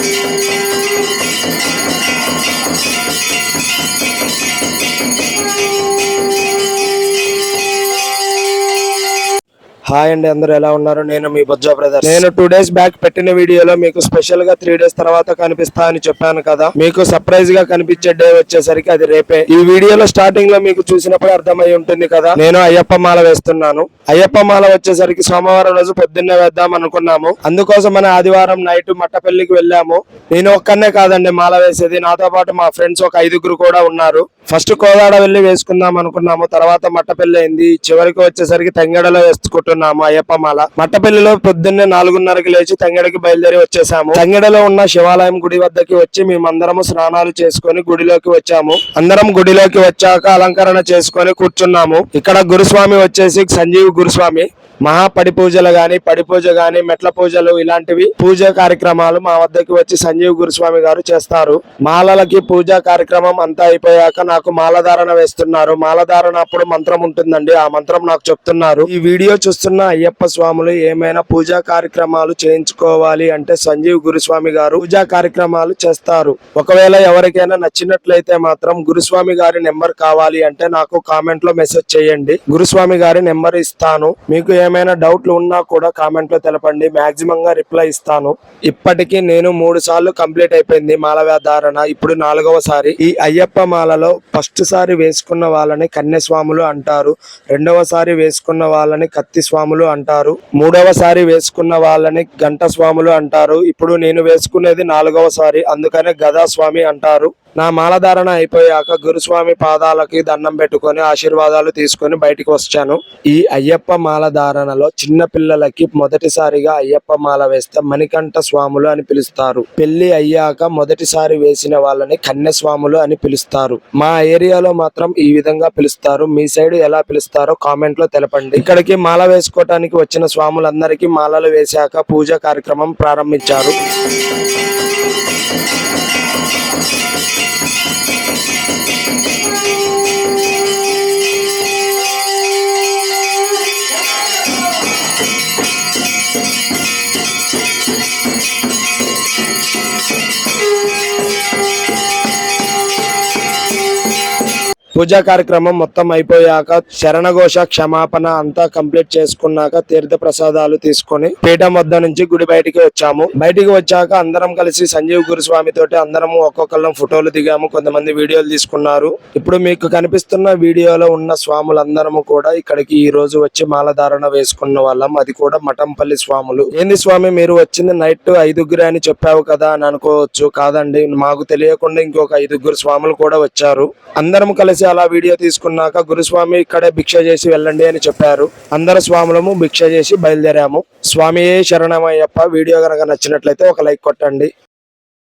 Thank you. Hi అండి అందరూ ఎలా ఉన్నారు? నేను మీ బొజ్జా బ్రదర్ నేను టూ డేస్ బ్యాక్ పెట్టిన వీడియోలో మీకు స్పెషల్గా త్రీ డేస్ తర్వాత కనిపిస్తా అని చెప్పాను కదా. మీకు సర్ప్రైజ్గా కనిపించే డే వచ్చేసరికి అది రేపే. ఈ వీడియోలో స్టార్టింగ్లో మీకు చూసినప్పుడు అర్థమై ఉంటుంది కదా. నేను అయ్యప్ప మాల వేస్తున్నాను. అయ్యప్ప మాల వచ్చేసరికి సోమవారం రోజు పొద్దున్నే వేద్దాం అనుకున్నాము. అందుకోసం మన ఆదివారం నైట్ మట్టపల్లికి వెళ్ళాము. నేను ఒక్కనే కాదండి మాల వేసేది. నాతో పాటు మా ఫ్రెండ్స్ ఒక ఐదుగురు కూడా ఉన్నారు. ఫస్ట్ కోదాడ వెళ్ళి వేసుకుందాం అనుకున్నాము. తర్వాత మట్టపల్లి అయింది. చివరికి వచ్చేసరికి తెంగడలో వేసుకుంటున్నాం అయ్యప్ప అయ్యప్పమాల మట్టపల్లిలో పొద్దున్నే నాలుగున్నరకి లేచి తంగడికి బయలుదేరి వచ్చేసాము. తంగడలో ఉన్న శివాలయం గుడి వద్దకి వచ్చి మేమందరము స్నానాలు చేసుకొని గుడిలోకి వచ్చాము. అందరం గుడిలోకి వచ్చాక అలంకరణ చేసుకొని కూర్చున్నాము. ఇక్కడ గురుస్వామి వచ్చేసి సంజీవ్ గురుస్వామి. మహా పడి పూజలు గాని పడి పూజ గాని మెట్ల పూజలు ఇలాంటివి పూజ కార్యక్రమాలు మా వద్దకి వచ్చి సంజీవ్ గురుస్వామి గారు చేస్తారు. మాలలకి పూజా కార్యక్రమం అంతా అయిపోయాక నాకు మాలధారణ వేస్తున్నారు. మాలధారణ అప్పుడు మంత్రం ఉంటుందండి. ఆ మంత్రం నాకు చెప్తున్నారు. ఈ వీడియో చూస్తున్న అయ్యప్ప స్వాములు ఏమైనా పూజా కార్యక్రమాలు చేయించుకోవాలి అంటే సంజీవ్ గురుస్వామి గారు పూజా కార్యక్రమాలు చేస్తారు. ఒకవేళ ఎవరికైనా నచ్చినట్లయితే మాత్రం గురుస్వామి గారి నెంబర్ కావాలి అంటే నాకు కామెంట్లో మెసేజ్ చేయండి. గురుస్వామి గారి నెంబర్ ఇస్తాను. మీకు ఏమైనా డౌట్లు ఉన్నా కూడా కామెంట్లో తెలపండి. మాక్సిమం గా రిప్లై ఇస్తాను. ఇప్పటికీ నేను మూడు సార్లు కంప్లీట్ అయిపోయింది మాల ధారణ. ఇప్పుడు నాలుగవ సారి. ఈ అయ్యప్ప మాలలో ఫస్ట్ సారి వేసుకున్న వాళ్ళని కన్యస్వాములు అంటారు. రెండవ సారి వేసుకున్న వాళ్ళని కత్తి స్వాములు అంటారు. మూడవసారి వేసుకున్న వాళ్ళని గంట స్వాములు అంటారు. ఇప్పుడు నేను వేసుకునేది నాలుగవ సారి అందుకనే గదా స్వామి అంటారు. నా మాలధారణ అయిపోయాక గురుస్వామి పాదాలకి దండం పెట్టుకొని ఆశీర్వాదాలు తీసుకొని బయటికి వచ్చాను. ఈ అయ్యప్ప మాల ధారణలో చిన్న పిల్లలకి మొదటిసారిగా అయ్యప్ప మాల వేస్తే మణికంఠ స్వాములు అని పిలుస్తారు. పెళ్ళి అయ్యాక మొదటిసారి వేసిన వాళ్ళని కన్యస్వాములు అని పిలుస్తారు. మా ఏరియాలో మాత్రం ఈ విధంగా పిలుస్తారు. మీ సైడ్ ఎలా పిలుస్తారో కామెంట్లో తెలపండి. ఇక్కడికి మాల చేసుకోవటానికి వచ్చిన స్వాములందరికీ మాలలు వేశాక పూజ కార్యక్రమం ప్రారంభించారు. పూజా కార్యక్రమం మొత్తం అయిపోయాక శరణఘోష క్షమాపణ అంతా కంప్లీట్ చేసుకున్నాక తీర్థ ప్రసాదాలు తీసుకొని పీఠం వద్ద నుంచి గుడి బయటికి వచ్చాము. బయటికి వచ్చాక అందరం కలిసి సంజీవ్ గురుస్వామి తోటి అందరం ఒక్కొక్కళ్ళం ఫోటోలు దిగాము. కొంతమంది వీడియోలు తీసుకున్నారు. ఇప్పుడు మీకు కనిపిస్తున్న వీడియోలో ఉన్న స్వాములందరము కూడా ఇక్కడికి ఈ రోజు వచ్చి మాలధారణ వేసుకున్న వాళ్ళం. అది కూడా మఠంపల్లి స్వాములు. ఏంది స్వామి మీరు వచ్చింది నైట్ ఐదుగురు అని చెప్పావు కదా అని అనుకోవచ్చు. కాదండి మాకు తెలియకుండా ఇంకొక ఐదుగురు స్వాములు కూడా వచ్చారు. అందరం కలిసి అలా వీడియో తీసుకున్నాక గురుస్వామి ఇక్కడే భిక్ష చేసి వెళ్ళండి అని చెప్పారు. అందరు స్వాములము భిక్ష చేసి బయలుదేరాము. స్వామియే శరణమయ్యప్ప. వీడియో కనుక నచ్చినట్లయితే ఒక లైక్ కొట్టండి.